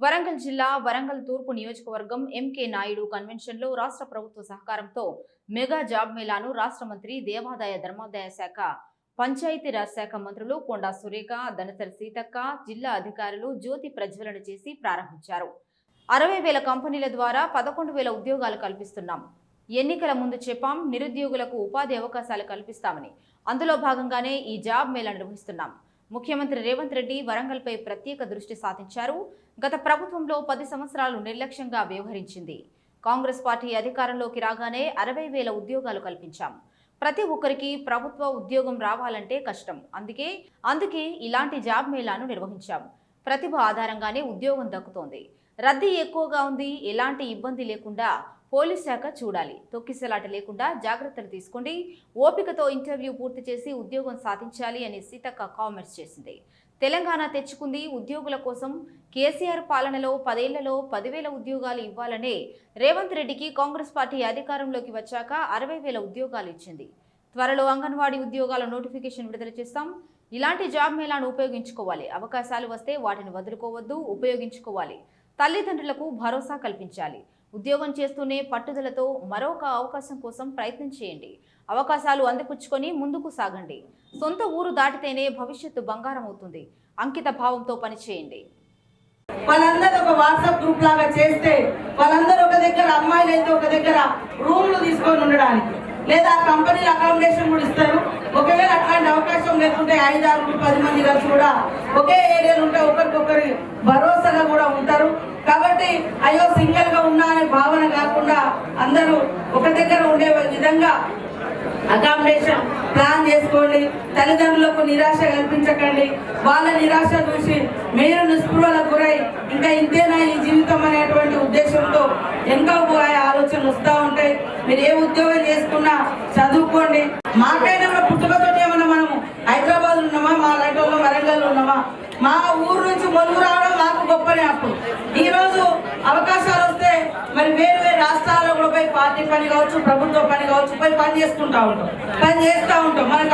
వరంగల్ జిల్లా వరంగల్ తూర్పు నియోజకవర్గం ఎంకే నాయుడు కన్వెన్షన్లో రాష్ట్ర ప్రభుత్వ సహకారంతో మెగా జాబ్ మేళాను రాష్ట్ర మంత్రి దేవాదాయ ధర్మాదాయ శాఖ పంచాయతీరాజ్ శాఖ మంత్రులు కొండా సురేఖ దనసరి సీతక్క జిల్లా అధికారులు జ్యోతి ప్రజ్వలన చేసి ప్రారంభించారు. అరవై వేల కంపెనీల ద్వారా పదకొండు వేల ఉద్యోగాలు కల్పిస్తున్నాం. ఎన్నికల ముందు చెప్పాం నిరుద్యోగులకు ఉపాధి అవకాశాలు కల్పిస్తామని. అందులో భాగంగానే ఈ జాబ్ మేళా నిర్వహిస్తున్నాం. ముఖ్యమంత్రి రేవంత్ రెడ్డి వరంగల్పై ప్రత్యేక దృష్టి సాధించారు. గత ప్రభుత్వంలో పది సంవత్సరాలు నిర్లక్ష్యంగా వ్యవహరించింది. కాంగ్రెస్ పార్టీ అధికారంలోకి రాగానే అరవై వేల ఉద్యోగాలు కల్పించాం. ప్రతి ఒక్కరికి ప్రభుత్వ ఉద్యోగం రావాలంటే కష్టం. అందుకే అందుకే ఇలాంటి జాబ్ మేళాను నిర్వహించాం. ప్రతిభ ఆధారంగానే ఉద్యోగం దక్కుతోంది. రద్దీ ఎక్కువగా ఉంది. ఎలాంటి ఇబ్బంది లేకుండా పోలీస్ శాఖ చూడాలి. తొక్కిసలాట లేకుండా జాగ్రత్తలు తీసుకోండి. ఓపికతో ఇంటర్వ్యూ పూర్తి చేసి ఉద్యోగం సాధించాలి అని సీతక్క కామెంట్స్ చేసింది. తెలంగాణ తెచ్చుకుంది. ఉద్యోగుల కోసం కేసీఆర్ పాలనలో పదేళ్ళలో పదివేల ఉద్యోగాలు ఇవ్వాలనే రేవంత్ రెడ్డికి కాంగ్రెస్ పార్టీ అధికారంలోకి వచ్చాక అరవై వేల ఉద్యోగాలు ఇచ్చింది. త్వరలో అంగన్వాడీ ఉద్యోగాల నోటిఫికేషన్ విడుదల చేస్తాం. ఇలాంటి జాబ్ మేళాను ఉపయోగించుకోవాలి. అవకాశాలు వస్తే వాటిని వదులుకోవద్దు ఉపయోగించుకోవాలి. తల్లిదండ్రులకు భరోసా కల్పించాలి. ఉద్యోగం చేస్తూనే పట్టుదలతో మరొక అవకాశం కోసం ప్రయత్నం చేయండి. అవకాశాలు అందిపుచ్చుకొని ముందుకు సాగండి. సొంత ఊరు దాటితేనే భవిష్యత్తు బంగారం అవుతుంది. అంకిత భావంతో పనిచేయండి. వాళ్ళందరూ ఒక వాట్సాప్ గ్రూప్ లాగా చేస్తే వాళ్ళందరూ ఒక దగ్గర అమ్మాయిలు అయితే ఒక దగ్గర రూమ్లు తీసుకొని ఉండడానికి. లేదా ఆ కంపెనీలు అకామిడేషన్ కూడా ఇస్తారు. ఒకవేళ అట్లాంటి అవకాశం లేకుంటే ఐదు ఆరు పది మంది కలిసి కూడా ఒకే ఏరియాలో ఉంటే ఒకరికొకరి భరోసా కాకుండా అందరూ ఒక దగ్గర ఉండే విధంగా అకామిడేషన్ ప్లాన్ చేసుకోండి. తల్లిదండ్రులకు నిరాశ కల్పించకండి. వాళ్ళ నిరాశ చూసి మీరు నిస్పృహలకు గురై ఇంకా ఇంతేనా ఈ జీవితం అనేటువంటి ఉద్దేశంతో ఎంతో పోయే ఆలోచనలు వస్తూ ఉంటాయి. మీరు ఏ ఉద్యోగం చేసుకున్నా చదువుకోండి. మాకైనా కూడా పుట్టుకతోనే ఏమన్నా మనము హైదరాబాద్ ఉన్నామా? మా లాంటి వాళ్ళు వరంగల్ ఉన్నామా? మా ఊరు నుంచి మొలుగు రావడం మాకు గొప్పనే అప్పుడు. ఈరోజు అవకాశాలు వస్తే మరి వేరు వేరు రాష్ట్రాల్లో కూడా పోయి పార్టీ పని కావచ్చు ప్రభుత్వ పని కావచ్చు పోయి పని చేసుకుంటా ఉంటాం. పని చేస్తూ ఉంటాం. మనకు